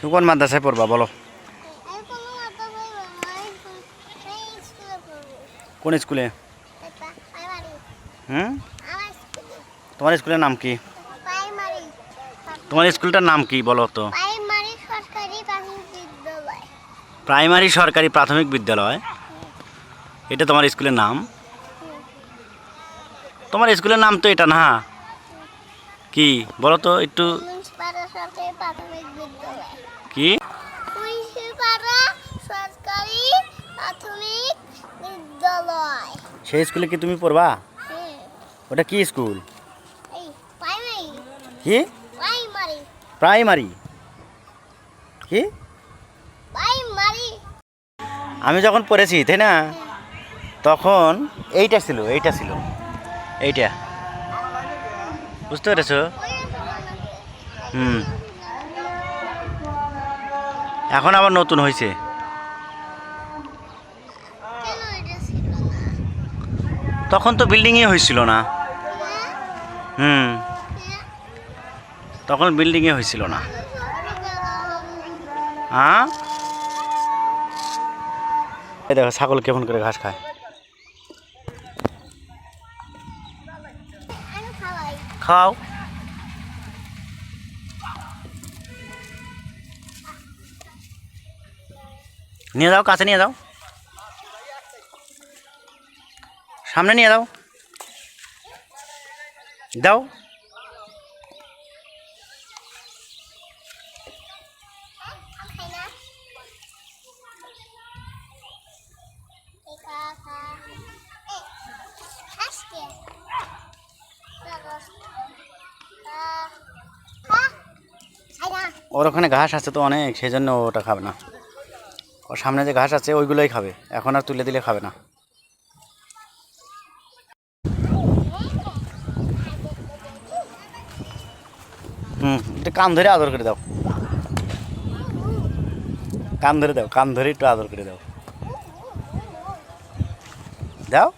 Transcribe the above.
তুমি কোন মাদ্রাসায় পড়বা, বলো? কোনো স্কুলে? হুম? তোমার স্কুলের নাম কি? তোমার স্কুলটার নাম কি, বলো তো? প্রাইমারি সরকারি প্রাথমিক বিদ্যালয়। এটা তোমার স্কুলের নাম? তোমার স্কুলের নাম তো এটা না? কি, বলো তো একটু। কি? সরকারি প্রাথমিক বিদ্যালয়। সেই স্কুলে কি তুমি পড়বা? ওটা কি স্কুল? কি? প্রাইমারি। কি? প্রাইমারি। আমি যখন পড়েছি তাই না? তখন এইটা ছিল এইটা ছিল। এইটা। বুঝতে পেরেছ? হুম। এখন আবার নতুন হয়েছে তখন তো বিল্ডিংই হয়েছিল না? হুম? তখন বিল্ডিংয়ে হয়েছিল না। হ্যাঁ দেখো, ছাগল কেমন করে ঘাস খায়। খাও। নিয়ে যাও, কাছে নিয়ে যাও। সামনে নিয়ে যাও। দাও। ওর ওখানে ঘাস আছে তো অনেক সেই জন্য ওটা খাবে না। ওর সামনে যে ঘাস আছে ওইগুলোই খাবে। এখন আর তুলে দিলে খাবে না। হুম, একটু কান ধরে আদর করে দাও। কান ধরে দাও, কান ধরে একটু আদর করে দাও। দাও।